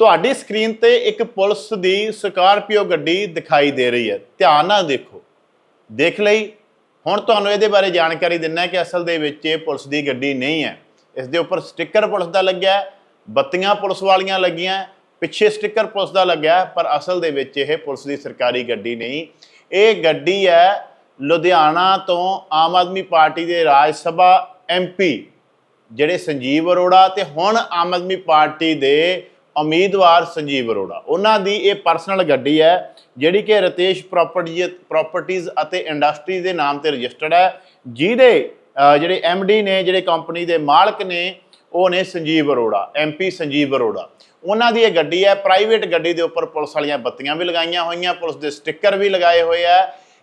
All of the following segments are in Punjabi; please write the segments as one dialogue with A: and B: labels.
A: ਤੁਹਾਡੀ ਸਕਰੀਨ ਤੇ ਇੱਕ ਪੁਲਿਸ ਦੀ ਸਕਾਰਪੀਓ ਗੱਡੀ ਦਿਖਾਈ ਦੇ ਰਹੀ ਹੈ। ਧਿਆਨ ਨਾਲ ਦੇਖੋ। ਦੇਖ ਲਈ। ਹੁਣ ਤੁਹਾਨੂੰ ਇਹਦੇ ਬਾਰੇ ਜਾਣਕਾਰੀ ਦਿੰਨਾ ਕਿ ਅਸਲ ਦੇ ਵਿੱਚ ਇਹ ਪੁਲਿਸ ਦੀ ਗੱਡੀ ਨਹੀਂ ਹੈ। ਇਸ ਦੇ ਉੱਪਰ ਸਟicker ਪੁਲਿਸ ਦਾ ਲੱਗਿਆ ਹੈ, ਬੱਤੀਆਂ ਪੁਲਿਸ ਵਾਲੀਆਂ ਲੱਗੀਆਂ ਪਿੱਛੇ ਸਟicker ਪੁਲਿਸ ਦਾ ਲੱਗਿਆ ਪਰ ਅਸਲ ਦੇ ਵਿੱਚ ਇਹ ਪੁਲਿਸ ਦੀ ਸਰਕਾਰੀ ਗੱਡੀ ਨਹੀਂ। ਇਹ ਗੱਡੀ ਹੈ ਲੁਧਿਆਣਾ ਤੋਂ ਆਮ ਆਦਮੀ ਪਾਰਟੀ ਦੇ ਰਾਜ ਸਭਾ ਐਮਪੀ ਜਿਹੜੇ ਸੰਜੀਵ ਅਰੋੜਾ ਤੇ ਹੁਣ ਆਮ ਆਦਮੀ ਪਾਰਟੀ ਦੇ ਉਮੀਦਵਾਰ ਸੰਜੀਵ ਅਰੋੜਾ। ਉਹਨਾਂ ਦੀ ਇਹ ਪਰਸਨਲ ਗੱਡੀ ਹੈ ਜਿਹੜੀ ਕਿ ਰਤੇਸ਼ ਪ੍ਰਾਪਰਟੀ ਪ੍ਰਾਪਰਟੀਆਂ ਅਤੇ ਇੰਡਸਟਰੀ ਦੇ ਨਾਮ ਤੇ ਰਜਿਸਟਰਡ ਹੈ ਜਿਹਦੇ ਅਹ, ਜਿਹੜੇ ਡੀ ਨੇ ਜਿਹੜੇ ਕੰਪਨੀ ਦੇ ਮਾਲਕ ਨੇ ਉਹ ਨੇ ਸੰਜੀਵ ਅਰੋੜਾ ਐਮਪੀ ਸੰਜੀਵ ਅਰੋੜਾ। ਉਹਨਾਂ ਦੀ ਇਹ ਗੱਡੀ ਹੈ ਪ੍ਰਾਈਵੇਟ ਗੱਡੀ ਦੇ ਉੱਪਰ ਪੁਲਿਸ ਵਾਲੀਆਂ ਬੱਤੀਆਂ ਵੀ ਲਗਾਈਆਂ ਹੋਈਆਂ ਪੁਲਿਸ ਦੇ ਸਟicker ਵੀ ਲਗਾਏ ਹੋਏ ਆ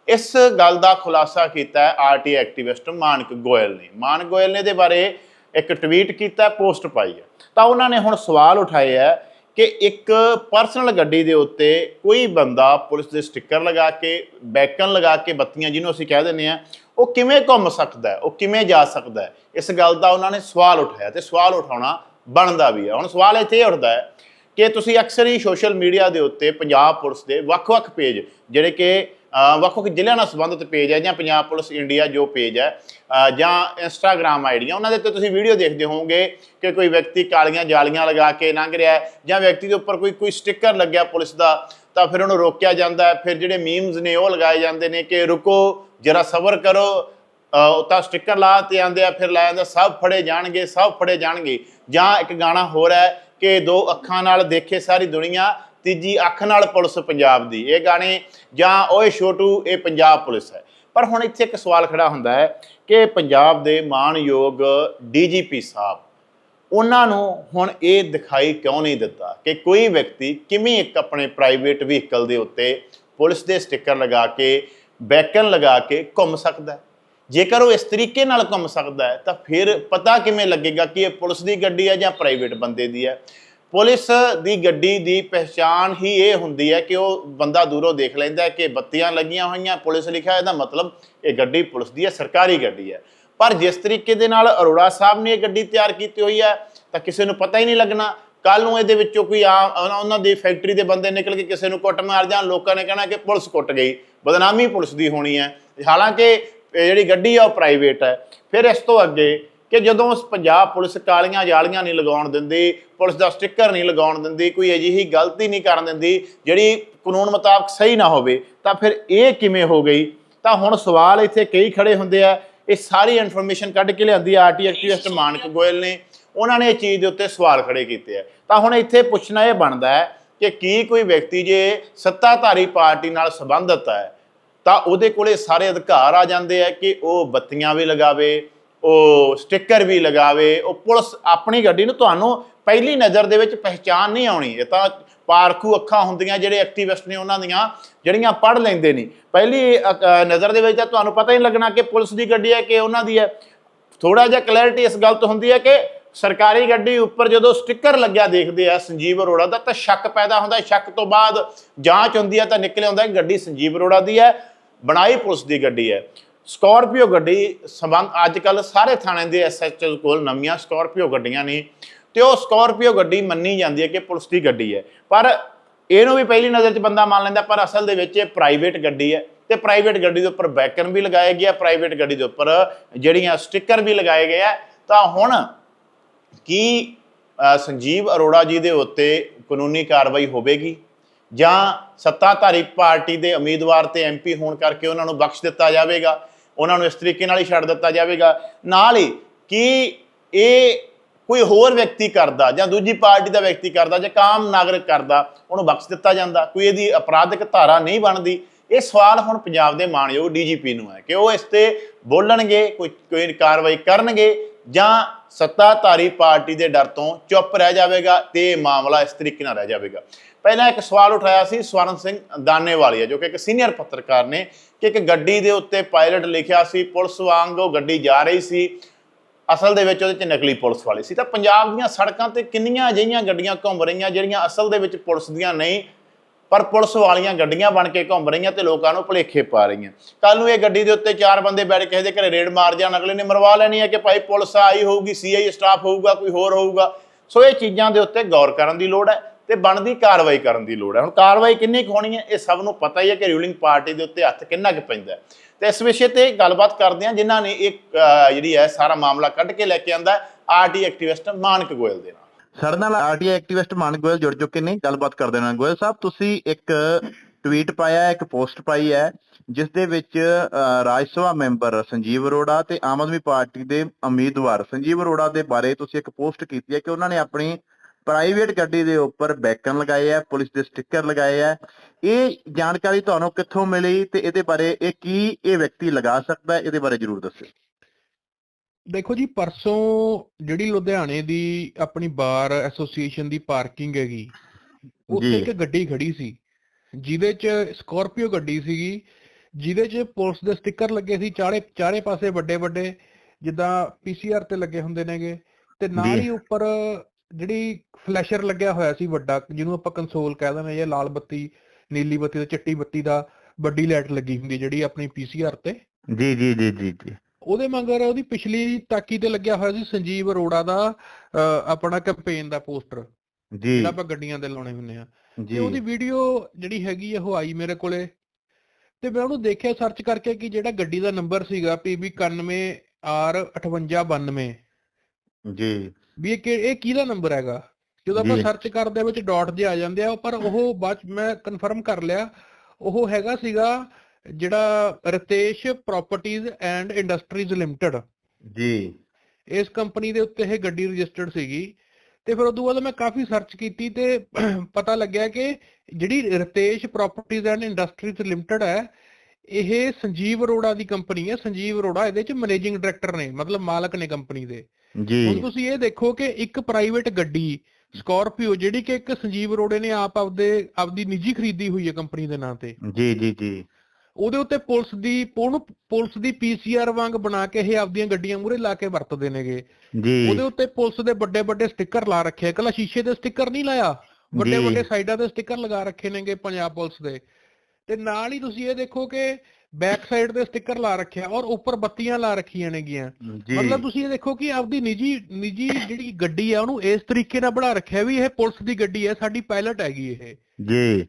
A: ਇਸ ਗੱਲ ਦਾ ਖੁਲਾਸਾ ਕੀਤਾ ਹੈ ਆਰਟੀ ਐਕਟਿਵਿਸਟ ਮਾਨਕ ਗੋਇਲ ਨੇ। ਮਾਨਕ ਗੋਇਲ ਨੇ ਇਹਦੇ ਬਾਰੇ ਇੱਕ ਟਵੀਟ ਕੀਤਾ, ਪੋਸਟ ਪਾਈ ਹੈ। ਤਾਂ ਉਹਨਾਂ ਨੇ ਹੁਣ ਸਵਾਲ ਉਠਾਏ ਹੈ ਕਿ ਇੱਕ ਪਰਸਨਲ ਗੱਡੀ ਦੇ ਉੱਤੇ ਕੋਈ ਬੰਦਾ ਪੁਲਿਸ ਦੇ ਸਟicker ਲਗਾ ਕੇ, ਬੈਕਨ ਲਗਾ ਕੇ ਬੱਤੀਆਂ ਜਿਹਨੂੰ ਅਸੀਂ ਕਹਿ ਦਿੰਦੇ ਆ ਉਹ ਕਿਵੇਂ ਘੁੰਮ ਸਕਦਾ ਹੈ? ਉਹ ਕਿਵੇਂ ਜਾ ਸਕਦਾ ਹੈ? ਇਸ ਗੱਲ ਦਾ ਉਹਨਾਂ ਨੇ ਸਵਾਲ ਉਠਾਇਆ ਤੇ ਸਵਾਲ ਉਠਾਉਣਾ ਬਣਦਾ ਵੀ ਹੈ। ਹੁਣ ਸਵਾਲ ਇੱਥੇ ਇਹ ਉੱਠਦਾ ਹੈ ਕਿ ਤੁਸੀਂ ਅਕਸਰ ਹੀ ਸੋਸ਼ਲ ਮੀਡੀਆ ਦੇ ਉੱਤੇ ਪੰਜਾਬ ਪੁਲਿਸ ਦੇ ਵੱਖ-ਵੱਖ ਪੇਜ, ਜਿਹੜੇ ਕਿ ਵੱਖ-ਵੱਖ ਜ਼ਿਲ੍ਹਿਆਂ ਨਾਲ ਸੰਬੰਧਿਤ ਪੇਜ ਹੈ ਜਾਂ ਪੰਜਾਬ ਪੁਲਿਸ ਇੰਡੀਆ ਜੋ ਪੇਜ ਹੈ ਜਾਂ ਇੰਸਟਾਗ੍ਰam ਆਈਡੀਆਂ, ਉਹਨਾਂ ਦੇ ਉੱਤੇ ਤੁਸੀਂ ਵੀਡੀਓ ਦੇਖਦੇ ਹੋਵੋਗੇ ਕਿ ਕੋਈ ਵਿਅਕਤੀ ਕਾਲੀਆਂ ਜਾਲੀਆਂ ਲਗਾ ਕੇ ਲੰਘ ਰਿਹਾ ਹੈ ਜਾਂ ਵਿਅਕਤੀ ਦੇ ਉੱਪਰ ਕੋਈ ਕੋਈ ਸਟicker ਲੱਗਿਆ ਪੁਲਿਸ ਦਾ, ਤਾਂ ਫਿਰ ਉਹਨੂੰ ਰੋਕਿਆ ਜਾਂਦਾ ਫਿਰ ਜਿਹੜੇ ਮੀਮਸ ਨੇ ਉਹ ਲਗਾਏ ਜਾਂਦੇ ਨੇ ਕਿ ਰੁਕੋ, ਜਰਾ ਸਬਰ ਕਰੋ ਤਾਂ ਸਟicker ਲਾ ਤੇ ਆਂਦੇ ਆ, ਫਿਰ ਲੈ ਜਾਂਦਾ ਸਭ ਫੜੇ ਜਾਣਗੇ, ਸਭ ਫੜੇ ਜਾਣਗੇ, ਜਾਂ ਇੱਕ ਗਾਣਾ ਹੋਰ ਹੈ ਕਿ ਦੋ ਅੱਖਾਂ ਨਾਲ ਦੇਖੇ ਸਾਰੀ ਦੁਨੀਆ, ਤੀਜੀ ਅੱਖ ਨਾਲ ਪੁਲਿਸ ਪੰਜਾਬ ਦੀ। ਇਹ ਗਾਣੇ ਜਾਂ ਓਏ ਛੋਟੂ, ਇਹ ਪੰਜਾਬ ਪੁਲਿਸ ਹੈ। ਪਰ ਹੁਣ ਇੱਥੇ ਇੱਕ ਸਵਾਲ ਖੜਾ ਹੁੰਦਾ ਹੈ ਕਿ ਪੰਜਾਬ ਦੇ ਮਾਣਯੋਗ ਡੀਜੀਪੀ ਸਾਹਿਬ, ਉਹਨਾਂ ਨੂੰ ਹੁਣ ਇਹ ਦਿਖਾਈ ਕਿਉਂ ਨਹੀਂ ਦਿੱਤਾ ਕਿ ਕੋਈ ਵਿਅਕਤੀ ਕਿਵੇਂ ਇੱਕ ਆਪਣੇ ਪ੍ਰਾਈਵੇਟ ਵਹੀਕਲ ਦੇ ਉੱਤੇ ਪੁਲਿਸ ਦੇ ਸਟicker ਲਗਾ ਕੇ ਬੈਕਨ ਲਗਾ ਕੇ ਘੁੰਮ ਸਕਦਾ ਜੇਕਰ ਉਹ ਇਸ ਤਰੀਕੇ ਨਾਲ ਘੁੰਮ ਸਕਦਾ ਹੈ, ਤਾਂ ਫਿਰ ਪਤਾ ਕਿਵੇਂ ਲੱਗੇਗਾ ਕਿ ਇਹ ਪੁਲਿਸ ਦੀ ਗੱਡੀ ਹੈ ਜਾਂ ਪ੍ਰਾਈਵੇਟ ਬੰਦੇ ਦੀ ਹੈ। ਪੁਲਿਸ ਦੀ ਗੱਡੀ ਦੀ ਪਹਿਚਾਣ ਹੀ ਇਹ ਹੁੰਦੀ ਹੈ ਕਿ ਉਹ ਬੰਦਾ ਦੂਰੋਂ ਦੇਖ ਲੈਂਦਾ ਕਿ ਬੱਤੀਆਂ ਲੱਗੀਆਂ ਹੋਈਆਂ, ਪੁਲਿਸ ਲਿਖਿਆ ਇਹਦਾ ਮਤਲਬ ਇਹ ਗੱਡੀ ਪੁਲਿਸ ਦੀ ਹੈ, ਸਰਕਾਰੀ ਗੱਡੀ ਹੈ। ਪਰ ਜਿਸ ਤਰੀਕੇ ਦੇ ਨਾਲ ਅਰੋੜਾ ਸਾਹਿਬ ਨੇ ਇਹ ਗੱਡੀ ਤਿਆਰ ਕੀਤੀ ਹੋਈ ਹੈ, ਤਾਂ ਕਿਸੇ ਨੂੰ ਪਤਾ ਹੀ ਨਹੀਂ ਲੱਗਣਾ। ਕੱਲ ਨੂੰ ਇਹਦੇ ਵਿੱਚੋਂ ਕੋਈ ਆ ਉਹਨਾਂ- ਦੀ ਫੈਕਟਰੀ ਦੇ ਬੰਦੇ ਨਿਕਲ ਕੇ ਕਿਸੇ ਨੂੰ ਕੁੱਟ ਮਾਰ ਜਾਣ ਲੋਕਾਂ ਨੇ ਕਹਿਣਾ ਕਿ ਪੁਲਿਸ ਕੁੱਟ ਗਈ, ਬਦਨਾਮੀ ਪੁਲਿਸ ਦੀ ਹੋਣੀ ਹੈ। ਹਾਲਾਂਕਿ ਜਿਹੜੀ ਗੱਡੀ ਆ ਉਹ ਪ੍ਰਾਈਵੇਟ ਹੈ ਫਿਰ ਇਸ ਤੋਂ ਅੱਗੇ ਕਿ ਜਦੋਂ ਪੰਜਾਬ ਪੁਲਿਸ ਕਾਲੀਆਂ ਜਾਲੀਆਂ ਨਹੀਂ ਲਗਾਉਣ ਦਿੰਦੀ, ਪੁਲਿਸ ਦਾ ਸਟicker ਨਹੀਂ ਲਗਾਉਣ ਦਿੰਦੀ, ਕੋਈ ਅਜਿਹੀ ਗਲਤੀ ਨਹੀਂ ਕਰਨ ਦਿੰਦੀ, ਜਿਹੜੀ ਕਾਨੂੰਨ ਮੁਤਾਬਕ ਸਹੀ ਨਾ ਹੋਵੇ, ਤਾਂ ਫਿਰ ਇਹ ਕਿਵੇਂ ਹੋ ਗਈ? ਤਾਂ ਹੁਣ ਸਵਾਲ ਇੱਥੇ ਕਈ ਖੜੇ ਹੁੰਦੇ ਆ। ਇਹ ਸਾਰੀ ਇਨਫੋਰਮੇਸ਼ਨ ਕੱਢ ਕੇ ਲਿਆਂਦੀ ਆਰਟੀ ਐਕਟਿਵਿਸਟ ਮਾਨਕ ਗੋਇਲ ਨੇ। ਉਹਨਾਂ ਨੇ ਇਹ ਚੀਜ਼ ਦੇ ਉੱਤੇ ਸਵਾਲ ਖੜੇ ਕੀਤੇ ਆ। ਤਾਂ ਹੁਣ ਇੱਥੇ ਪੁੱਛਣਾ ਇਹ ਬਣਦਾ ਹੈ ਕਿ ਕੀ ਕੋਈ ਵਿਅਕਤੀ ਜੇ ਸੱਤਾਧਾਰੀ ਪਾਰਟੀ ਨਾਲ ਸੰਬੰਧਿਤ ਹੈ ਤਾਂ ਉਹਦੇ ਕੋਲੇ ਸਾਰੇ ਅਧਿਕਾਰ ਆ ਜਾਂਦੇ ਆ ਕਿ ਉਹ ਬੱਤੀਆਂ ਵੀ ਲਗਾਵੇ ਉਹ ਸਟicker ਵੀ ਲਗਾਵੇ ਉਹ ਪੁਲਿਸ ਆਪਣੀ ਗੱਡੀ ਨੂੰ ਤੁਹਾਨੂੰ ਪਹਿਲੀ ਨਜ਼ਰ ਦੇ ਵਿੱਚ ਪਹਿਚਾਨ ਨਹੀਂ ਆਉਣੀ। ਇਹ ਤਾਂ ਪਾਰਖੂ ਅੱਖਾਂ ਹੁੰਦੀਆਂ ਜਿਹੜੇ ਐਕਟਿਵਿਸਟ ਨੇ ਉਹਨਾਂ ਦੀਆਂ ਜਿਹੜੀਆਂ ਪੜ੍ਹ ਲੈਂਦੇ ਨੇ। ਪਹਿਲੀ ਅ, ਨਜ਼ਰ ਦੇ ਵਿੱਚ ਤਾਂ ਤੁਹਾਨੂੰ ਪਤਾ ਹੀ ਨਹੀਂ ਲੱਗਣਾ ਕਿ ਪੁਲਿਸ ਦੀ ਗੱਡੀ ਹੈ ਕਿ ਉਹਨਾਂ ਦੀ ਹੈ। ਥੋੜਾ ਜਿਹਾ ਕਲੈਰਿਟੀ ਇਸ ਗੱਲ ਤੋਂ ਹੁੰਦੀ ਹੈ ਕਿ ਸਰਕਾਰੀ ਗੱਡੀ ਉੱਪਰ ਜਦੋਂ ਸਟicker ਲੱਗਿਆ ਦੇਖਦੇ ਆ ਸੰਜੀਵ ਅਰੋੜਾ ਦਾ ਤਾਂ ਸ਼ੱਕ ਪੈਦਾ ਹੁੰਦਾ। ਸ਼ੱਕ ਤੋਂ ਬਾਅਦ ਜਾਂਚ ਹੁੰਦੀ ਹੈ ਤਾਂ ਨਿਕਲਿਆ ਹੁੰਦਾ ਕਿ ਗੱਡੀ ਸੰਜੀਵ ਅਰੋੜਾ ਦੀ ਹੈ। ਬਣਾਈ ਪੁਲਿਸ ਦੀ ਗੱਡੀ ਹੈ। ਸਕਾਰਪੀਓ ਗੱਡੀ ਸੰਬੰਧ ਅੱਜ ਕੱਲ ਸਾਰੇ ਥਾਣੇ ਦੇ ਐਸਐਚਓ ਕੋਲ ਨਵੀਆਂ ਸਕਾਰਪੀਓ ਗੱਡੀਆਂ ਨੇ ਤੇ ਉਹ ਸਕਾਰਪੀਓ ਗੱਡੀ ਮੰਨੀ ਜਾਂਦੀ ਹੈ ਕਿ ਪੁਲਿਸ ਦੀ ਗੱਡੀ ਹੈ। ਪਰ ਇਹਨੂੰ ਵੀ ਪਹਿਲੀ ਨਜ਼ਰ 'ਚ ਬੰਦਾ ਮੰਨ ਲੈਂਦਾ, ਪਰ ਅਸਲ ਦੇ ਵਿੱਚ ਇਹ ਪ੍ਰਾਈਵੇਟ ਗੱਡੀ ਹੈ ਤੇ ਪ੍ਰਾਈਵੇਟ ਗੱਡੀ ਦੇ ਉੱਪਰ ਬੈਕਨ ਵੀ ਲਗਾਇਆ ਗਿਆ ਪ੍ਰਾਈਵੇਟ ਗੱਡੀ ਦੇ ਉੱਪਰ ਜਿਹੜੀਆਂ ਸਟicker ਵੀ ਲਗਾਏ ਗਏ ਆ। ਤਾਂ ਹੁਣ ਕੀ ਸੰਜੀਵ ਅਰੋੜਾ ਜੀ ਦੇ ਉੱਤੇ ਕਾਨੂੰਨੀ ਕਾਰਵਾਈ ਹੋਵੇਗੀ? ਜਾਂ ਸੱਤਾਧਾਰੀ ਪਾਰਟੀ ਦੇ ਉਮੀਦਵਾਰ ਤੇ ਐਮਪੀ ਹੋਣ ਕਰਕੇ ਉਹਨਾਂ ਨੂੰ ਬਖਸ਼ ਦਿੱਤਾ ਜਾਵੇਗਾ, ਉਹਨਾਂ ਨੂੰ ਇਸ ਤਰੀਕੇ ਨਾਲ ਹੀ ਛੱਡ ਦਿੱਤਾ ਜਾਵੇਗਾ। ਨਾਲ ਹੀ ਕਿ ਇਹ ਕੋਈ ਹੋਰ ਵਿਅਕਤੀ ਕਰਦਾ ਜਾਂ ਦੂਜੀ ਪਾਰਟੀ ਦਾ ਵਿਅਕਤੀ ਕਰਦਾ ਜਾਂ ਕਾਮ ਨਾਗਰਿਕ ਕਰਦਾ, ਉਹਨੂੰ ਬਖਸ਼ ਦਿੱਤਾ ਜਾਂਦਾ, ਕੋਈ ਇਹਦੀ ਅਪਰਾਧਿਕ ਧਾਰਾ ਨਹੀਂ ਬਣਦੀ। ਇਹ ਸਵਾਲ ਹੁਣ ਪੰਜਾਬ ਦੇ ਮਾਣਯੋਗ ਡੀਜੀਪੀ ਨੂੰ ਹੈ ਕਿ ਉਹ ਇਸ ਤੇ ਬੋਲਣਗੇ, ਕੋਈ ਕੋਈ ਕਾਰਵਾਈ ਕਰਨਗੇ ਜਾਂ ਸੱਤਾਧਾਰੀ ਪਾਰਟੀ ਦੇ ਡਰ ਤੋਂ ਚੁੱਪ ਰਹਿ ਜਾਵੇਗਾ ਤੇ ਇਹ ਮਾਮਲਾ ਇਸ ਤਰੀਕੇ ਨਾਲ ਰਹਿ ਜਾਵੇਗਾ। ਪਹਿਲਾਂ ਇੱਕ ਸਵਾਲ ਉਠਾਇਆ ਸੀ ਸਵਰਨ ਸਿੰਘ ਦਾਨੇਵਾਲੀਆ, ਜੋ ਕਿ ਇੱਕ ਸੀਨੀਅਰ ਪੱਤਰਕਾਰ ਨੇ ਕਿ ਇੱਕ ਗੱਡੀ ਦੇ ਉੱਤੇ ਪਾਇਲਟ ਲਿਖਿਆ ਸੀ, ਪੁਲਿਸ ਵਾਂਗ ਉਹ ਗੱਡੀ ਜਾ ਰਹੀ ਸੀ। ਅਸਲ ਦੇ ਵਿੱਚ ਉਹਦੇ 'ਚ ਨਕਲੀ ਪੁਲਿਸ ਵਾਲੇ ਸੀ। ਤਾਂ ਪੰਜਾਬ ਦੀਆਂ ਸੜਕਾਂ ਤੇ ਕਿੰਨੀਆਂ ਅਜਿਹੀਆਂ ਗੱਡੀਆਂ ਘੁੰਮ ਰਹੀਆਂ ਜਿਹੜੀਆਂ ਅਸਲ ਦੇ ਵਿੱਚ ਪੁਲਿਸ ਦੀਆਂ ਨਹੀਂ ਪਰ ਪੁਲਿਸ ਵਾਲੀਆਂ ਗੱਡੀਆਂ ਬਣ ਕੇ ਘੁੰਮ ਰਹੀਆਂ ਤੇ ਲੋਕਾਂ ਨੂੰ ਭੁਲੇਖੇ ਪਾ ਰਹੀਆਂ। ਕੱਲ ਨੂੰ ਇਹ ਗੱਡੀ ਦੇ ਉੱਤੇ ਚਾਰ ਬੰਦੇ ਬੈਠ ਕੇ ਕਿਸੇ ਦੇ ਘਰੇ ਰੇਡ ਮਾਰ ਜਾਣ, ਅਗਲੇ ਨੇ ਮਰਵਾ ਲੈਣੀ ਹੈ ਕਿ ਭਾਈ ਪੁਲਿਸ ਆਈ ਹੋਊਗੀ ਸੀਆਈ ਸਟਾਫ ਹੋਊਗਾ, ਕੋਈ ਹੋਰ ਹੋਊਗਾ। ਸੋ ਇਹ ਚੀਜ਼ਾਂ ਦੇ ਉੱਤੇ ਗੌਰ ਕਰਨ ਦੀ ਲੋੜ ਹੈ ਤੇ ਬਣਦੀ ਕਾਰਵਾਈ ਕਰਨ ਦੀ ਲੋੜ ਹੈ। ਹੁਣ ਕਾਰਵਾਈ ਕਿੰਨੀ ਕੁ ਹੋਣੀ ਹੈ, ਇਹ ਸਭ ਨੂੰ ਪਤਾ ਹੀ ਹੈ ਕਿ ਰੂਲਿੰਗ ਪਾਰਟੀ ਦੇ ਉੱਤੇ ਹੱਥ ਕਿੰਨਾ ਕੁ ਪੈਂਦਾ ਹੈ। ਤੇ ਇਸ ਵਿਸ਼ੇ ਤੇ ਗੱਲਬਾਤ ਕਰਦੇ ਹਾਂ, ਜਿਨ੍ਹਾਂ ਨੇ ਇਹ ਜਿਹੜੀ ਹੈ, ਸਾਰਾ ਮਾਮਲਾ ਕੱਢ ਕੇ ਲੈ ਕੇ ਆਂਦਾ ਆਰਟੀ ਐਕਟਿਵਿਸਟ ਮਾਨਕ ਗੋਇਲ ਦੇ ਨਾਲ।
B: ਸਾਡੇ ਨਾਲ ਆਰਟੀਆਈ ਐਕਟਿਵਿਸਟ ਮਾਨਕ ਗੋਇਲ ਜੁੜ ਚੁੱਕੇ ਨੇ, ਗੱਲਬਾਤ ਕਰਦੇ ਨਾਲ ਗੋਇਲ ਸਾਹਿਬ, ਤੁਸੀਂ ਇੱਕ ਟਵੀਟ ਪਾਇਆ, ਇੱਕ ਪੋਸਟ ਪਾਈ ਹੈ, ਜਿਸ ਦੇ ਵਿੱਚ ਰਾਜ ਸਭਾ ਮੈਂਬਰ ਸੰਜੀਵ ਅਰੋੜਾ ਤੇ ਆਮ ਆਦਮੀ ਪਾਰਟੀ ਦੇ ਉਮੀਦਵਾਰ ਸੰਜੀਵ ਅਰੋੜਾ ਦੇ ਬਾਰੇ ਤੁਸੀਂ ਇੱਕ ਪੋਸਟ ਕੀਤੀ ਹੈ ਕਿ ਉਹਨਾਂ ਨੇ ਆਪਣੀ ਪ੍ਰਾਈਵੇਟ ਗੱਡੀ ਦੇ ਉੱਪਰ ਬੈਕਨ ਲਗਾਏ ਆ ਪੁਲਿਸ ਦੇ ਸਟicker ਲਗਾਏ ਆ ਇਹ ਜਾਣਕਾਰੀ ਤੁਹਾਨੂੰ ਕਿੱਥੋਂ ਮਿਲੀ ਤੇ ਇਹਦੇ ਬਾਰੇ ਇਹ ਕੀ ਇਹ ਵਿਅਕਤੀ ਲਗਾ ਸਕਦਾ ਹੈ, ਇਹਦੇ ਬਾਰੇ ਜਰੂਰ ਦੱਸੋ
C: ਦੇਖੋ ਜੀ ਪਰਸੋਂ ਜਿਹੜੀ ਲੁਧਿਆਣੇ ਦੀ ਆਪਣੀ ਬਾਰ ਐਸੋਸੀਏਸ਼ਨ ਦੀ ਪਾਰਕਿੰਗ ਹੈਗੀ ਉੱਥੇ। ਇੱਕ ਗੱਡੀ ਖੜੀ ਸੀ ਜਿਹਦੇ 'ਚ ਸਕਾਰਪੀਓ ਗੱਡੀ ਸੀਗੀ ਜਿਹਦੇ 'ਚ ਪੁਲਿਸ ਦੇ ਸਟicker ਲੱਗੇ ਸੀ ਚਾਰੇ ਚਾਰੇ ਪਾਸੇ ਵੱਡੇ ਵੱਡੇ ਜਿੱਦਾਂ ਪੀਸੀਆਰ ਤੇ ਲੱਗੇ ਹੁੰਦੇ ਨੇਗੇ ਤੇ ਨਾਲ। ਹੀ ਉੱਪਰ ਜਿਹੜੀ ਫਲੈਸ਼ਰ ਲੱਗਿਆ ਹੋਇਆ ਸੀ ਵੱਡਾ ਜਿਹਨੂੰ ਆਪਾਂ ਕੰਸੋਲ ਕਹਿ ਦਿੰਦੇ ਜਾਂ ਲਾਲ ਬੱਤੀ ਨੀਲੀ ਬੱਤੀ ਤੇ ਚਿੱਟੀ ਬੱਤੀ ਦਾ ਵੱਡੀ ਲਾਈਟ ਲੱਗੀ ਹੁੰਦੀ ਜਿਹੜੀ ਆਪਣੀ ਪੀਸੀਆਰ ਤੇ
B: ਜੀ ਜੀ ਜੀ ਜੀ ਜੀ
C: ਉਹਦੇ ਮਗਰ ਉਹਦੀ ਪਿਛਲੀ ਟਾਕੀ ਤੇ ਲੱਗਿਆ ਹੋਇਆ ਸੀ ਸੰਜੀਵ ਅਰੋੜਾ ਦਾ ਆਪਣਾ ਕੈਂਪੇਨ ਦਾ ਪੋਸਟਰ
B: ਜੀ।
C: ਜਿਹੜਾ ਆਪਾਂ ਗੱਡੀਆਂ ਤੇ ਲਾਉਣੇ ਹੁੰਦੇ ਆ। ਤੇ ਉਹਦੀ ਵੀਡੀਓ ਜਿਹੜੀ ਹੈਗੀ ਆ ਉਹ ਆਈ ਮੇਰੇ ਕੋਲੇ। ਤੇ ਮੈਂ ਉਹਨੂੰ ਦੇਖਿਆ ਸਰਚ ਕਰਕੇ ਕਿ ਜਿਹੜਾ ਗੱਡੀ ਦਾ ਨੰਬਰ ਸੀਗਾ PB 91R5892
B: ਜੀ।
C: ਵੀ ਇਹ ਕਿ- ਇਹ ਕਿਹਦਾ ਨੰਬਰ ਹੈਗਾ? ਜਦੋਂ ਆਪਾਂ। ਸਰਚ ਕਰਦੇ ਵਿੱਚ ਡਾਟ ਜੇ ਆ ਜਾਂਦੇ ਆ ਪਰ ਉਹ ਬਾਅਦ ਮੈਂ ਕਨਫਰਮ ਕਰ ਲਿਆ ਉਹ ਹੈਗਾ ਸੀਗਾ ਜਿਹੜਾ Ratesh properties and industries limited
B: ਜੀ।
C: ਇਸ ਕੰਪਨੀ ਦੇ ਉੱਤੇ ਇਹ ਗੱਡੀ ਰਜਿਸਟਰਡ ਸੀਗੀ। ਤੇ ਫਿਰ ਉਦੋਂ ਬਾਅਦ ਮੈਂ ਕਾਫੀ ਸਰਚ ਕੀਤੀ ਤੇ ਪਤਾ ਲੱਗਿਆ ਕਿ ਜਿਹੜੀ Ratesh properties and industries limited ਹੈ ਇਹ ਸੰਜੀਵ ਅਰੋੜਾ ਦੀ ਕੰਪਨੀ ਹੈ। ਸੰਜੀਵ ਅਰੋੜਾ ਇਹਦੇ ਚ ਮੈਨੇਜਿੰਗ ਡਾਇਰੈਕਟਰ ਨੇ ਮਤਲਬ ਮਾਲਕ ਨੇ ਕੰਪਨੀ ਦੇ। ਹੁਣ
B: ਜੀ
C: ਤੁਸੀਂ ਇਹ ਦੇਖੋ ਕਿ ਇੱਕ ਪ੍ਰਾਈਵੇਟ ਗੱਡੀ ਸਕਾਰਪੀਓ ਜਿਹੜੀ ਕਿ ਇੱਕ ਸੰਜੀਵ ਅਰੋੜੇ ਨੇ ਆਪ ਆਪਦੇ ਆਪਦੀ ਨਿੱਜੀ ਖਰੀਦੀ ਹੋਈ ਹੈ ਕੰਪਨੀ ਦੇ ਨਾਂ ਤੇ।
B: ਜੀ ਜੀ ਜੀ।
C: ਉਹਦੇ ਉੱਤੇ ਪੁਲਿਸ ਦੀ ਉਹਨੂੰ ਪੁਲਿਸ ਦੀ ਪੀਸੀਆਰ ਵਾਂਗ ਬਣਾ ਕੇ ਇਹ ਆਪਦੀਆਂ ਗੱਡੀਆਂ ਮੂਹਰੇ ਲਾ ਕੇ ਵਰਤਦੇ ਨੇਗੇ।
B: ਜੀ।
C: ਉਹਦੇ ਉੱਤੇ ਪੁਲਿਸ ਦੇ ਵੱਡੇ ਵੱਡੇ ਸਟicker ਲਾ ਰੱਖੇ ਆ। ਕੱਲਾ ਸ਼ੀਸ਼ੇ ਦੇ ਸਟicker ਨਹੀਂ ਲਾਇਆ। ਵੱਡੇ। ਵੱਡੇ ਸਾਈਡਾਂ ਤੇ ਸਟicker ਲਗਾ ਰੱਖੇ ਨੇਗੇ ਪੰਜਾਬ ਪੁਲਿਸ ਦੇ। ਤੇ ਨਾਲ ਹੀ ਤੁਸੀਂ ਇਹ ਦੇਖੋ ਕਿ ਬੈਕ ਸਾਈਡ ਤੇ ਸਟicker ਲਾ ਰੱਖਿਆ ਔਰ ਉੱਪਰ ਬੱਤੀਆਂ ਲਾ ਰੱਖੀਆਂ ਨੇਗੀਆਂ। ਮਤਲਬ ਤੁਸੀਂ ਇਹ ਦੇਖੋ ਕਿ ਆਪਦੀ ਨਿੱਜੀ ਨਿੱਜੀ ਜਿਹੜੀ ਗੱਡੀ ਆ ਉਹਨੂੰ ਇਸ ਤਰੀਕੇ ਨਾਲ ਬਣਾ ਰੱਖਿਆ ਵੀ ਇਹ ਪੁਲਿਸ ਦੀ ਗੱਡੀ ਹੈ ਸਾਡੀ ਪਾਇਲਟ ਹੈਗੀ ਇਹ।
B: ਜੀ।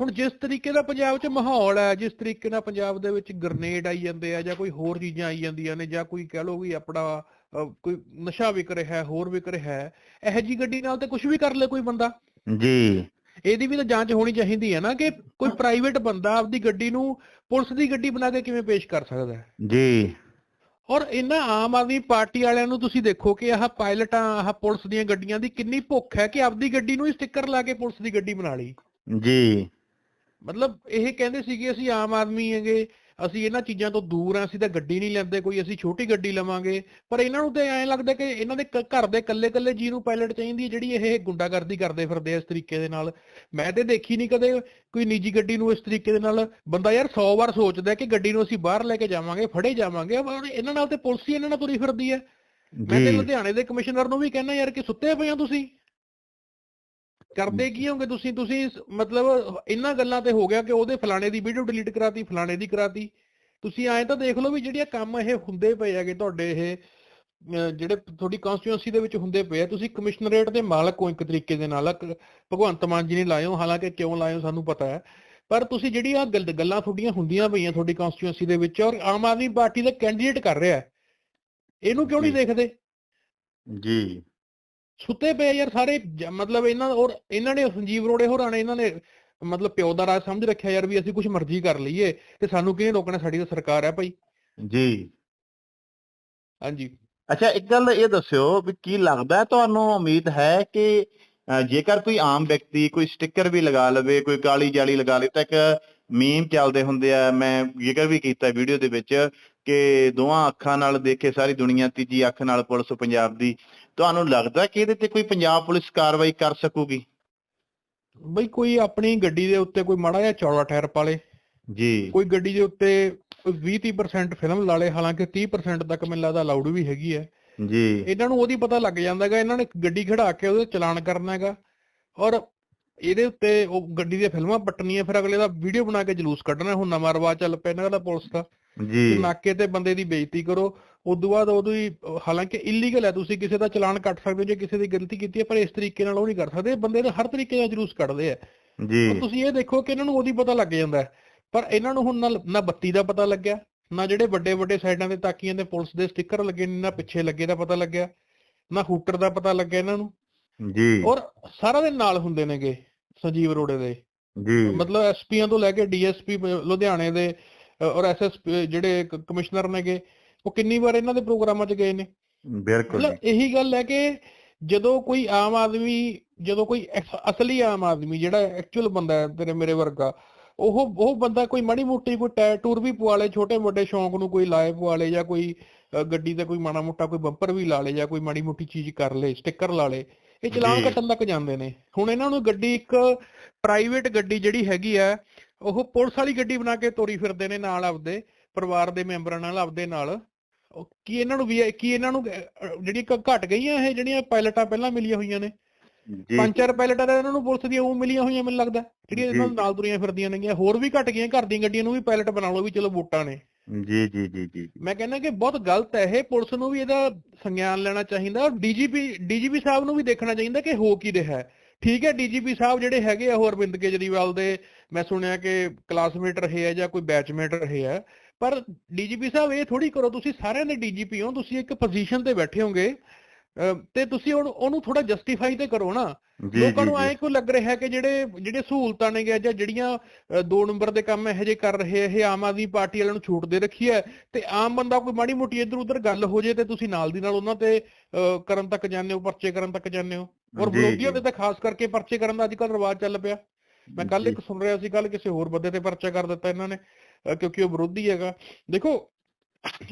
C: ਹੁਣ ਜਿਸ ਤਰੀਕੇ ਦਾ ਪੰਜਾਬ 'ਚ ਮਾਹੌਲ ਹੈ ਜਿਸ ਤਰੀਕੇ ਨਾਲ ਪੰਜਾਬ ਦੇ ਵਿੱਚ ਗ੍ਰਨੇਡ ਆਈ ਜਾਂਦੇ ਆ ਜਾਂ ਕੋਈ ਹੋਰ ਚੀਜ਼ਾਂ ਆਈ ਜਾਂਦੀਆਂ ਨੇ ਜਾਂ ਕੋਈ ਕਹਿ ਲਓ ਵੀ ਆਪਣਾ ਕੋਈ ਨਸ਼ਾ ਵਿਕ ਰਿਹਾ ਹੈ ਹੋਰ ਵਿਕ ਰਿਹਾ ਹੈ ਇਹੋ ਜੀ ਗੱਡੀ ਨਾਲ ਤੇ ਕੁਝ ਵੀ ਕਰ ਲੇ ਕੋਈ ਬੰਦਾ।
B: ਜੀ।
C: ਇਹਦੀ ਵੀ ਤਾਂ ਜਾਂਚ ਹੋਣੀ ਚਾਹੀਦੀ ਹੈ ਨਾ ਕਿ ਕੋਈ ਪ੍ਰਾਈਵੇਟ ਬੰਦਾ ਆਪਦੀ ਗੱਡੀ ਨੂੰ ਪੁਲਿਸ ਦੀ ਗੱਡੀ ਬਣਾ ਕੇ ਕਿਵੇਂ ਪੇਸ਼ ਕਰ ਸਕਦਾ ਹੈ।
B: ਜੀ।
C: ਔਰ ਇਹਨਾਂ ਆਮ ਆਦਮੀ ਪਾਰਟੀ ਵਾਲਿਆਂ ਨੂੰ ਤੁਸੀਂ ਦੇਖੋ ਕਿ ਆਹ ਪਾਇਲਟਾਂ ਆਹ ਪੁਲਿਸ ਦੀਆਂ ਗੱਡੀਆਂ ਦੀ ਕਿੰਨੀ ਭੁੱਖ ਹੈ ਕਿ ਆਪਦੀ ਗੱਡੀ ਨੂੰ ਹੀ ਸਟicker ਲਾ ਕੇ ਪੁਲਿਸ ਦੀ ਗੱਡੀ ਬਣਾ ਲਈ।
B: ਜੀ।
C: ਮਤਲਬ ਇਹ ਕਹਿੰਦੇ ਸੀਗੇ ਅਸੀਂ ਆਮ ਆਦਮੀ ਹੈਗੇ ਅਸੀਂ ਇਹਨਾਂ ਚੀਜ਼ਾਂ ਤੋਂ ਦੂਰ ਆ ਅਸੀਂ ਤਾਂ ਗੱਡੀ ਨਹੀਂ ਲੈਂਦੇ ਕੋਈ ਅਸੀਂ ਛੋਟੀ ਗੱਡੀ ਲਵਾਂਗੇ। ਪਰ ਇਹਨਾਂ ਨੂੰ ਤਾਂ ਐਂ ਲੱਗਦਾ ਕਿ ਇਹਨਾਂ ਦੇ ਕ- ਘਰ ਦੇ ਕੱਲੇ ਕੱਲੇ ਜੀ ਨੂੰ ਪਾਇਲਟ ਚਾਹੀਦੀ ਹੈ ਜਿਹੜੀ ਇਹ ਗੁੰਡਾਗਰਦੀ ਕਰਦੇ ਫਿਰਦੇ ਇਸ ਤਰੀਕੇ ਦੇ ਨਾਲ। ਮੈਂ ਤੇ ਦੇਖੀ ਨਹੀਂ ਕਦੇ ਕੋਈ ਨਿੱਜੀ ਗੱਡੀ ਨੂੰ ਇਸ ਤਰੀਕੇ ਦੇ ਨਾਲ। ਬੰਦਾ ਯਾਰ 100 ਵਾਰ ਸੋਚਦਾ ਕਿ ਗੱਡੀ ਨੂੰ ਅਸੀਂ ਬਾਹਰ ਲੈ ਕੇ ਜਾਵਾਂਗੇ ਫੜੇ ਜਾਵਾਂਗੇ ਪਰ ਇਹਨਾਂ ਨਾਲ ਤੇ ਪੁਲਿਸ ਹੀ ਇਹਨਾਂ ਨਾਲ ਤੁਰੀ ਫਿਰਦੀ ਹੈ। ਮੈਂ ਤੇ ਲੁਧਿਆਣੇ ਦੇ ਕਮਿਸ਼ਨਰ ਨੂੰ ਵੀ ਕਹਿੰਦਾ ਯਾਰ ਕਿ ਸੁੱਤੇ ਪਏ ਹੋ ਤੁਸੀਂ? ਕਰਦੇ ਕੀ ਹੋਗੇ ਤੁਸੀਂ? ਤੁਸੀਂ ਮਤਲਬ ਇਹਨਾਂ ਗੱਲਾਂ ਤੇ ਹੋ ਗਿਆ ਕਿ ਉਹਦੇ ਫਲਾਣੇ ਦੀ ਵੀਡੀਓ ਡਿਲੀਟ ਕਰਾਤੀ ਫਲਾਣੇ ਦੀ ਕਰਾਤੀ। ਤੁਸੀਂ ਐਂ ਤਾਂ ਦੇਖ ਲਓ ਵੀ ਜਿਹੜੀਆਂ ਕੰਮ ਇਹ ਹੁੰਦੇ ਪਏ ਹੈਗੇ ਤੁਹਾਡੇ ਇਹ ਜਿਹੜੇ ਤੁਹਾਡੀ ਕਨਸਟੀਟਿਊਂਸੀ ਦੇ ਵਿੱਚ ਹੁੰਦੇ ਪਏ ਆ ਤੁਸੀਂ ਕਮਿਸ਼ਨਰੇਟ ਦੇ ਮਾਲਕ ਹੋ ਇੱਕ ਤਰੀਕੇ ਦੇ ਨਾਲ। ਭਗਵੰਤ ਮਾਨ ਜੀ ਨੇ ਹੋ ਹਾਲਾਂਕਿ ਕਿਉਂ ਹੋ ਸਾਨੂੰ ਪਤਾ ਹੈ। ਪਰ ਤੁਸੀਂ ਜਿਹੜੀਆਂ ਗੱਲ- ਗੱਲਾਂ ਤੁਹਾਡੀਆਂ ਹੁੰਦੀਆਂ ਪਈਆਂ ਤੁਹਾਡੀ ਕਨਸਟੀਟਿਊਂਸੀ ਦੇ ਵਿੱਚ ਔਰ ਆਮ ਆਦਮੀ ਪਾਰਟੀ ਦਾ ਕੈਂਡੀਡੇਟ ਕਰ ਰਿਹਾ ਇਹਨੂੰ ਕਿਉਂ ਨਹੀਂ। ਦੇਖਦੇ?
B: ਜੀ।
C: ਸੁੱਤੇ ਪਏ ਯਾਰ ਸਾਰੇ ਜ- ਮਤਲਬ ਇਹਨਾਂ ਔਰ ਇਹਨਾਂ ਨੇ ਸੰਜੀਵ ਰੋੜੇ ਹੋਰਾਂ ਨੇ ਇਹਨਾਂ ਨੇ ਮਤਲਬ ਪਿਓ ਦਾ ਰਾਜ ਸਮਝ ਰੱਖਿਆ ਯਾਰ ਵੀ ਅਸੀਂ ਕੁਝ ਮਰਜ਼ੀ ਕਰ ਲਈਏ ਤੇ ਸਾਨੂੰ ਕਿਹਨੇ ਰੋਕਣਾ ਸਾਡੀ ਤਾਂ ਸਰਕਾਰ ਹੈ ਭਾਈ।
B: ਜੀ।
C: ਹਾਂਜੀ।
B: ਅੱਛਾ ਇੱਕ ਗੱਲ ਇਹ ਦੱਸਿਓ ਵੀ ਕੀ ਲੱਗਦਾ ਹੈ ਤੁਹਾਨੂੰ ਉਮੀਦ ਹੈ ਕਿ ਜੇਕਰ ਕੋਈ ਆਮ ਵਿਅਕਤੀ ਕੋਈ ਸਟicker ਵੀ ਲਗਾ ਲਵੇ ਕੋਈ ਕਾਲੀ ਜਾਲੀ ਲਗਾ ਲੇ ਤਾਂ ਇੱਕ ਮੀਮ ਚੱਲਦੇ ਹੁੰਦੇ ਆ ਮੈਂ ਜ਼ਿਕਰ ਵੀ ਕੀਤਾ ਵੀਡੀਓ ਦੇ ਵਿੱਚ ਕਿ ਦੋਹਾਂ ਅੱਖਾਂ ਨਾਲ ਦੇਖੇ ਸਾਰੀ ਦੁਨੀਆ ਤੀਜੀ ਅੱਖ ਨਾਲ ਪੁਲਿਸ ਪੰਜਾਬ ਦੀ। ਤੁਹਾਨੂੰ ਲੱਗਦਾ ਕਿ ਇਹਦੇ ਤੇ ਕੋਈ ਪੰਜਾਬ ਪੁਲਿਸ ਕਾਰਵਾਈ ਕਰ ਸਕੂਗੀ?
C: ਬਈ ਕੋਈ ਆਪਣੀ ਗੱਡੀ ਦੇ ਉੱਤੇ ਕੋਈ ਮਾੜਾ ਜਿਹਾ ਚੌੜਾ ਟਾਇਰ ਪਾਲੇ
B: ਜੀ।
C: ਕੋਈ ਗੱਡੀ ਦੇ ਉੱਤੇ 20-30% ਫਿਲਮ ਲਾ ਲੇ ਹਾਲਾਂਕਿ 30% ਤੱਕ ਮੈਨੂੰ ਲੱਗਦਾ ਅਲਾਉਡ ਵੀ ਹੈਗੀ ਹੈ।
B: ਜੀ।
C: ਇਹਨਾਂ ਨੂੰ ਉਹਦੀ ਪਤਾ ਲੱਗ ਜਾਂਦਾ ਹੈਗਾ ਇਹਨਾਂ ਨੇ ਗੱਡੀ ਖੜਾ ਕੇ ਉਹਦੇ ਚਲਾਨ ਕਰਨਾ ਹੈਗਾ। ਔਰ ਇਹਦੇ ਉੱਤੇ ਉਹ ਗੱਡੀ ਦੀਆਂ ਫਿਲਮਾਂ ਪੱਟਣੀਆਂ ਫਿਰ ਅਗਲੇ ਦਾ ਵੀਡੀਓ ਬਣਾ ਕੇ ਜਲੂਸ ਕੱਢਣਾ ਹੁਣ ਨਵਾਂ ਰਿਵਾਜ ਚੱਲ ਪਿਆ ਇਹਨਾਂ ਦਾ ਪੁਲਿਸ ਦਾ।
B: ਜੀ।
C: ਨਾਕੇ ਤੇ ਬੰਦੇ ਦੀ ਬੇਇੱਜ਼ਤੀ ਕਰੋ ਉਦੋਂ ਬਾਅਦ ਉਦੋਂ ਹੀ ਹਾਲਾਂਕਿ ਇਲੀਗਲ ਹੈ ਤੁਸੀਂ ਕਿਸੇ ਦਾ ਚਲਾਨ ਕੱਟ ਸਕਦੇ ਹੋ ਜੇ ਕਿਸੇ ਦੀ ਗਲਤੀ ਕੀਤੀ ਹੈ ਪਰ ਇਸ ਤਰੀਕੇ ਨਾਲ ਉਹ ਨਹੀਂ ਕਰ ਸਕਦੇ ਬੰਦੇ ਦੇ ਹਰ ਤਰੀਕੇ ਦਾ ਜਲੂਸ ਕੱਢਦੇ ਆ।
B: ਜੀ।
C: ਤੁਸੀਂ ਇਹ ਦੇਖੋ ਕਿ ਇਹਨਾਂ ਨੂੰ ਉਹਦੀ ਪਤਾ ਲੱਗ ਜਾਂਦਾ। ਪਰ ਇਹਨਾਂ ਨੂੰ ਹੁਣ ਨਾ ਨਾ ਬੱਤੀ ਦਾ ਪਤਾ ਲੱਗਿਆ ਨਾ ਜਿਹੜੇ ਵੱਡੇ ਵੱਡੇ ਸਾਈਡਾਂ ਤੇ ਤਾਕੀਆਂ ਤੇ ਪੁਲਿਸ ਦੇ ਸਟicker ਲੱਗੇ ਨੇ ਨਾ ਪਿੱਛੇ ਲੱਗੇ ਦਾ ਪਤਾ ਲੱਗਿਆ ਨਾ ਹੂਟਰ ਦਾ ਪਤਾ ਲੱਗਿਆ ਇਹਨਾਂ ਨੂੰ।
B: ਜੀ।
C: ਔਰ ਸਾਰਾ ਦਿਨ ਨਾਲ ਹੁੰਦੇ ਨੇਗੇ ਸੰਜੀਵ ਅਰੋੜੇ ਦੇ।
B: ਜੀ।
C: ਮਤਲਬ ਐਸਪੀਆਂ ਤੋਂ ਲੈ ਕੇ ਡੀਐਸਪੀ ਲੁਧਿਆਣੇ ਦੇ ਔਰ ਐਸਐਸਪੀ ਜਿਹੜੇ ਕਮਿਸ਼ਨਰ ਨੇਗੇ ਉਹ ਕਿੰਨੀ ਵਾਰ ਇਹਨਾਂ ਦੇ ਪ੍ਰੋਗਰਾਮਾਂ 'ਚ ਗਏ ਨੇ?
B: ਬਿਲਕੁਲ
C: ਇਹੀ ਗੱਲ ਹੈ ਕਿ ਜਦੋਂ ਕੋਈ ਆਮ ਆਦਮੀ ਜਦੋਂ ਕੋਈ ਅਸਲੀ ਆਮ ਆਦਮੀ ਜਿਹੜਾ ਐਕਚੁਅਲ ਬੰਦਾ ਹੈ ਤੇਰੇ ਮੇਰੇ ਵਰਗਾ ਉਹ ਉਹ ਬੰਦਾ ਕੋਈ ਮਾੜੀ ਮੋਟੀ ਕੋਈ ਟਾਇਰ ਟੂਰ ਵੀ ਪਵਾ ਲੇ ਛੋਟੇ ਮੋਟੇ ਸ਼ੌਂਕ ਨੂੰ ਕੋਈ ਲਾਏ ਪਵਾ ਲੇ ਜਾਂ ਕੋਈ ਗੱਡੀ ਦਾ ਕੋਈ ਮਾੜਾ ਮੋਟਾ ਕੋਈ ਬੰਪਰ ਵੀ ਲਾ ਲੇ ਜਾਂ ਕੋਈ ਮਾੜੀ ਮੋਟੀ ਚੀਜ਼ ਕਰ ਲੇ ਸਟicker ਲਾ ਲੇ ਇਹ ਚਲਾਨ। ਕੱਟਣ ਤੱਕ ਜਾਂਦੇ ਨੇ। ਹੁਣ ਇਹਨਾਂ ਨੂੰ ਗੱਡੀ ਇੱਕ ਪ੍ਰਾਈਵੇਟ ਗੱਡੀ ਜਿਹੜੀ ਹੈਗੀ ਆ ਉਹ ਪੁਲਿਸ ਵਾਲੀ ਗੱਡੀ ਬਣਾ ਕੇ ਤੋਰੀ ਫਿਰਦੇ ਨੇ ਨਾਲ ਆਪਦੇ ਪਰਿਵਾਰ ਦੇ ਮੈਂਬਰਾਂ ਨਾਲ ਆਪਦੇ ਨਾਲ। ਕੀ ਇਹਨਾਂ ਨੂੰ ਵੀ ਕੀ ਇਹਨਾਂ ਨੂੰ ਘ- ਘਟ ਗਈਆਂ ਇਹ ਜਿਹੜੀਆਂ ਪਾਇਲਟਾਂ ਪਹਿਲਾਂ ਮਿਲੀਆਂ ਹੋਈਆਂ ਨੇ? ਪੰਜ ਚਾਰ ਪਾਇਲਟਾਂ ਤਾਂ ਇਹਨਾਂ ਨੂੰ ਪੁਲਿਸ ਦੀਆਂ ਉਹ ਮਿਲੀਆਂ ਹੋਈਆਂ ਮੈਨੂੰ ਲੱਗਦਾ ਜਿਹੜੀਆਂ ਇਹਨਾਂ। ਨਾਲ ਤੁਰੀਆਂ ਫਿਰਦੀਆਂ ਨੇਗੀਆਂ ਹੋਰ ਵੀ ਘਟ ਗਈਆਂ ਘਰ ਦੀਆਂ ਗੱਡੀਆਂ ਨੂੰ ਵੀ ਪਾਇਲਟ ਬਣਾ ਲਓ ਵੀ ਚਲੋ ਵੋਟਾਂ ਨੇ।
B: ਜੀ ਜੀ ਜੀ ਜੀ।
C: ਮੈਂ ਕਹਿੰਦਾ ਕਿ ਬਹੁਤ ਗਲਤ ਹੈ ਇਹ ਪੁਲਿਸ ਨੂੰ ਵੀ ਇਹਦਾ ਸੰਗਿਆਨ ਲੈਣਾ ਚਾਹੀਦਾ ਔਰ ਡੀਜੀਪੀ ਡੀਜੀਪੀ ਸਾਹਿਬ ਨੂੰ ਵੀ ਦੇਖਣਾ ਚਾਹੀਦਾ ਕਿ ਹੋ ਕੀ ਰਿਹਾ ਹੈ। ਠੀਕ ਹੈ, ਡੀਜੀਪੀ ਸਾਹਿਬ ਜਿਹੜੇ ਹੈਗੇ ਆ ਉਹ ਅਰਵਿੰਦ ਕੇਜਰੀਵਾਲ ਦੇ, ਮੈਂ ਸੁਣਿਆ ਕਿ ਕਲਾਸਮੇਟ ਰਹੇ ਆ ਜਾਂ ਕੋਈ ਬੈਚਮੇਟ ਰਹੇ ਆ, ਪਰ ਡੀਜੀਪੀ ਸਾਹਿਬ ਇਹ ਥੋੜੀ ਕਰੋ, ਤੁਸੀਂ ਸਾਰਿਆਂ ਦੇ ਡੀਜੀਪੀ ਹੋ, ਤੁਸੀਂ ਇੱਕ ਪੋਜੀਸ਼ਨ ਤੇ ਬੈਠੇ ਹੋਗੇ, ਅਹ ਤੇ ਤੁਸੀਂ ਉਹਨੂੰ ਉਹਨੂੰ ਥੋੜਾ ਜਸਟੀਫਾਈ ਤੇ ਕਰੋ ਨਾ। ਲੋਕਾਂ
B: ਜੀ
C: ਨੂੰ ਐਂ ਕਿਉਂ ਲੱਗ ਰਿਹਾ ਕਿ ਜਿਹੜੇ ਜਿਹੜੇ ਸਹੂਲਤਾਂ ਨੇ ਜਾਂ ਜਿਹੜੀਆਂ ਦੋ ਨੰਬਰ ਦੇ ਕੰਮ ਇਹੋ ਜਿਹੇ ਕਰ ਰਹੇ ਇਹ ਆਮ ਆਦਮੀ ਪਾਰਟੀ ਵਾਲਿਆਂ ਨੂੰ ਛੂਟ ਦੇ ਰੱਖੀ ਹੈ ਤੇ ਆਮ ਬੰਦਾ ਕੋਈ ਮਾੜੀ ਮੋਟੀ ਇੱਧਰ ਉੱਧਰ ਗੱਲ ਹੋ ਜੇ ਤੇ ਤੁਸੀਂ ਨਾਲ ਦੀ ਨਾਲ ਉਹਨਾਂ ਤੇ ਕਰਨ ਤੱਕ ਜਾਂਦੇ ਹੋ ਪਰਚੇ ਕਰਨ ਤੱਕ ਜਾਂਦੇ ਹੋ ਔਰ
B: ਜੀ,
C: ਵਿਰੋਧੀਆਂ
B: ਜੀ।
C: ਦੇ ਤਾਂ ਖਾਸ ਕਰਕੇ ਪਰਚੇ ਕਰਨ ਦਾ ਅੱਜ ਕੱਲ੍ਹ ਰਿਵਾਜ ਚੱਲ ਪਿਆ ਮੈਂ ਕੱਲ
B: ਜੀ।
C: ਇੱਕ ਸੁਣ ਰਿਹਾ ਸੀ ਕੱਲ ਕਿਸੇ ਹੋਰ ਬੰਦੇ ਤੇ ਪਰਚਾ ਕਰ ਦਿੱਤਾ ਇਹਨਾਂ ਨੇ ਕਿਉਂਕਿ ਉਹ ਵਿਰੋਧੀ ਹੈਗਾ ਦੇਖੋ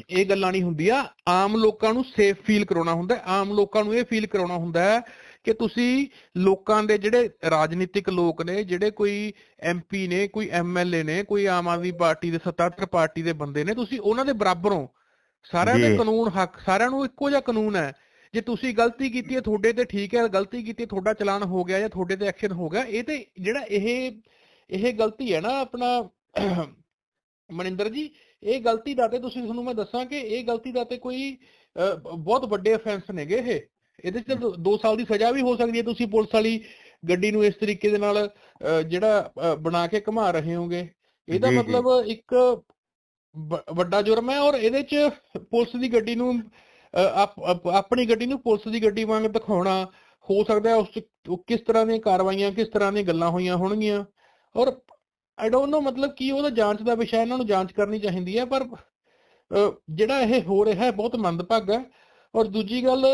C: ਇਹ ਗੱਲਾਂ ਨਹੀਂ ਹੁੰਦੀਆਂ ਆਮ ਲੋਕਾਂ ਨੂੰ ਸੇਫ ਫੀਲ ਕਰਾਉਣਾ ਹੁੰਦਾ ਹੈ। ਆਮ ਲੋਕਾਂ ਨੂੰ ਇਹ ਫੀਲ ਕਰਾਉਣਾ ਹੁੰਦਾ ਹੈ ਕਿ ਤੁਸੀਂ ਲੋਕਾਂ ਦੇ ਜਿਹੜੇ ਰਾਜਨੀਤਿਕ ਲੋਕ ਨੇ ਜਿਹੜੇ ਕੋਈ ਐਮਪੀ ਨੇ ਕੋਈ ਐਮਐਲਏ ਨੇ ਕੋਈ ਆਮ ਆਦਮੀ ਪਾਰਟੀ ਦੇ ਸੱਤਾਧਰ ਪਾਰਟੀ ਦੇ ਬੰਦੇ ਨੇ ਤੁਸੀਂ ਉਹਨਾਂ ਦੇ ਬਰਾਬਰ ਹੋ। ਸਾਰਿਆਂ ਦੇ। ਕਾਨੂੰਨ ਹੱਕ ਸਾਰਿਆਂ ਨੂੰ ਇੱਕੋ ਜਿਹਾ ਕਾਨੂੰਨ ਹੈ। ਜੇ ਤੁਸੀਂ ਗਲਤੀ ਕੀਤੀ ਹੈ ਤੁਹਾਡੇ ਤੇ ਠੀਕ ਹੈ ਗਲਤੀ ਕੀਤੀ ਹੈ, ਤੁਹਾਡਾ ਚਲਾਨ ਹੋ ਗਿਆ ਜਾਂ ਤੁਹਾਡੇ ਤੇ ਐਕਸ਼ਨ ਹੋ ਗਿਆ ਇਹ ਤੇ ਜਿਹੜਾ ਇਹ ਇਹ ਗਲਤੀ ਹੈ ਨਾ ਆਪਣਾ ਮਨਿੰਦਰ ਜੀ ਇਹ ਗਲਤੀ ਦਾ ਤੇ ਤੁਸੀਂ ਤੁਹਾਨੂੰ ਮੈਂ ਦੱਸਾਂ ਕਿ ਇਹ ਗਲਤੀ ਦਾ ਤੇ ਕੋਈ ਬਹੁਤ ਵੱਡੇ ਅਫੈਂਸ ਨੇਗੇ ਇਹ। ਇਹਦੇ ਚ 2 ਸਾਲ ਦੀ ਸਜ਼ਾ ਵੀ ਹੋ ਸਕਦੀ ਹੈ। ਤੁਸੀਂ ਪੁਲਿਸ ਵਾਲੀ ਗੱਡੀ ਨੂੰ ਇਸ ਤਰੀਕੇ ਦੇ ਨਾਲ ਜਿਹੜਾ ਬਣਾ ਕੇ ਘੁਮਾ ਰਹੇ ਹੋਗੇ ਇਹਦਾ। ਮਤਲਬ ਇੱਕ ਵੱਡਾ ਜੁਰਮ ਹੈ ਔਰ ਇਹਦੇ ਚ ਪੁਲਿਸ ਦੀ ਗੱਡੀ ਨੂੰ ਆਪਣੀ ਗੱਡੀ ਨੂੰ ਪੁਲਿਸ ਦੀ ਗੱਡੀ ਵਾਂਗ ਦਿਖਾਉਣਾ ਹੋ ਸਕਦਾ ਹੈ। ਉਸ ਕਿਸ ਤਰ੍ਹਾਂ ਦੀਆਂ ਕਾਰਵਾਈਆਂ ਕਿਸ ਤਰ੍ਹਾਂ ਦੀਆਂ ਗੱਲਾਂ ਹੋਈਆਂ ਹੋਣਗੀਆਂ। ਔਰ ਆਈ ਡੋਨਟ ਨੋ ਮਤਲਬ ਕੀ ਉਹਦਾ ਜਾਂਚ ਦਾ ਵਿਸ਼ਾ ਇਹਨਾਂ ਨੂੰ ਜਾਂਚ ਕਰਨੀ ਚਾਹੀਦੀ ਹੈ। ਪਰ ਜਿਹੜਾ ਇਹ ਹੋ ਰਿਹਾ ਹੈ ਬਹੁਤ ਮੰਦਭਾਗਾ ਹੈ। ਔਰ ਦੂਜੀ ਗੱਲ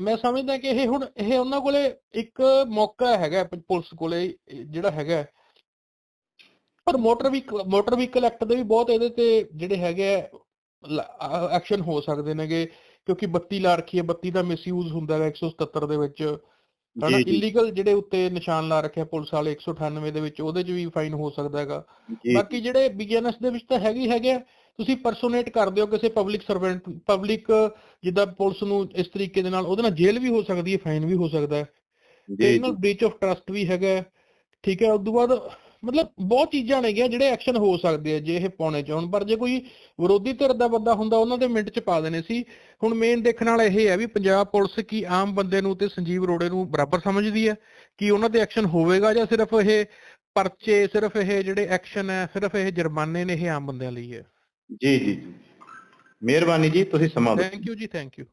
C: ਮੈਂ ਸਮਝਦਾ ਕਿ ਇਹ ਹੁਣ ਇਹ ਉਹਨਾਂ ਕੋਲੇ ਇੱਕ ਮੌਕਾ ਹੈਗਾ ਪੁਲਿਸ ਕੋਲੇ ਜਿਹੜਾ ਹੈਗਾ। ਪਰ motor vehicle motor vehicle act ਦੇ ਵੀ ਬਹੁਤ ਇਹਦੇ ਤੇ ਜਿਹੜੇ ਹੈਗੇ ਐਕਸ਼ਨ ਹੋ ਸਕਦੇ ਨੇਗੇ ਕਿਉਂਕਿ ਬੱਤੀ ਲਾ ਰੱਖੀ ਹੈ ਬੱਤੀ ਦਾ ਮਿਸਯੂਜ਼ ਹੁੰਦਾ ਹੈ 177 ਦੇ ਵਿੱਚ ਹਨਾ। ਇਲੀਗਲ ਜਿਹੜੇ ਉੱਤੇ ਨਿਸ਼ਾਨ ਲਾ ਰੱਖਿਆ ਪੁਲਿਸ ਵਾਲੇ 198 ਦੇ ਵਿੱਚ ਉਹਦੇ 'ਚ ਵੀ ਫਾਈਨ ਹੋ ਸਕਦਾ ਹੈਗਾ ਬਾਕੀ ਜਿਹੜੇ ਬੀਐਨਐਸ ਦੇ ਵਿੱਚ ਤਾਂ ਹੈਗੀ ਹੈਗੇ ਤੁਸੀਂ ਪਰਸੋਨੇਟ ਕਰਦੇ ਹੋ ਕਿਸੇ ਪਬਲਿਕ ਸਰਵੈਂਟ ਪਬਲਿਕ ਜਿੱਦਾਂ ਪੁਲਿਸ ਨੂੰ ਇਸ ਤਰੀਕੇ ਦੇ ਨਾਲ ਉਹਦੇ ਨਾਲ ਜੇਲ੍ਹ ਵੀ ਹੋ ਸਕਦੀ ਹੈ ਫਾਈਨ ਵੀ ਹੋ ਸਕਦਾ ਹੈ।
B: ਜੀ
C: ਇਹਨਾਂ ਬ੍ਰੀਚ ਆਫ ਟਰਸਟ ਵੀ ਹੈਗਾ। ਠੀਕ ਹੈ ਉਸ ਤੋਂ ਬਾਅਦ ਮਤਲਬ ਬਹੁਤ ਚੀਜ਼ਾਂ ਨੇਗੀਆਂ ਜਿਹੜੇ ਐਕਸ਼ਨ ਹੋ ਸਕਦੇ ਆ ਜੇ ਇਹ ਪਾਉਣੇ ਚਾਹਣ ਪਰ ਜੇ ਕੋਈ ਵਿਰੋਧੀ ਧਿਰ ਦਾ ਬੰਦਾ ਹੁੰਦਾ ਉਹਨਾਂ ਦੇ ਮਿੰਟ ਚ ਪਾ ਦੇਣੇ ਸੀ। ਹੁਣ ਮੇਨ ਦੇਖਣ ਵਾਲਾ ਇਹ ਹੈ ਵੀ ਪੰਜਾਬ ਪੁਲਿਸ ਕੀ ਆਮ ਬੰਦੇ ਨੂੰ ਤੇ ਸੰਜੀਵ ਅਰੋੜੇ ਨੂੰ ਬਰਾਬਰ ਸਮਝਦੀ ਹੈ? ਕਿ ਉਹਨਾਂ ਤੇ ਐਕਸ਼ਨ ਹੋਵੇਗਾ ਜਾਂ ਸਿਰਫ ਇਹ ਪਰਚੇ ਸਿਰਫ ਇਹ ਜਿਹੜੇ ਐਕਸ਼ਨ ਹੈ ਸਿਰਫ ਇਹ ਜੁਰਮਾਨੇ ਨੇ ਇਹ ਆਮ ਬੰਦਿਆਂ ਲਈ ਹੈ?
B: ਜੀ ਜੀ ਜੀ। ਮਿਹਰਬਾਨੀ ਜੀ ਤੁਸੀਂ ਸਮਾਂ
C: ਥੈਂਕ ਯੂ ਜੀ ਥੈਂਕ ਯੂ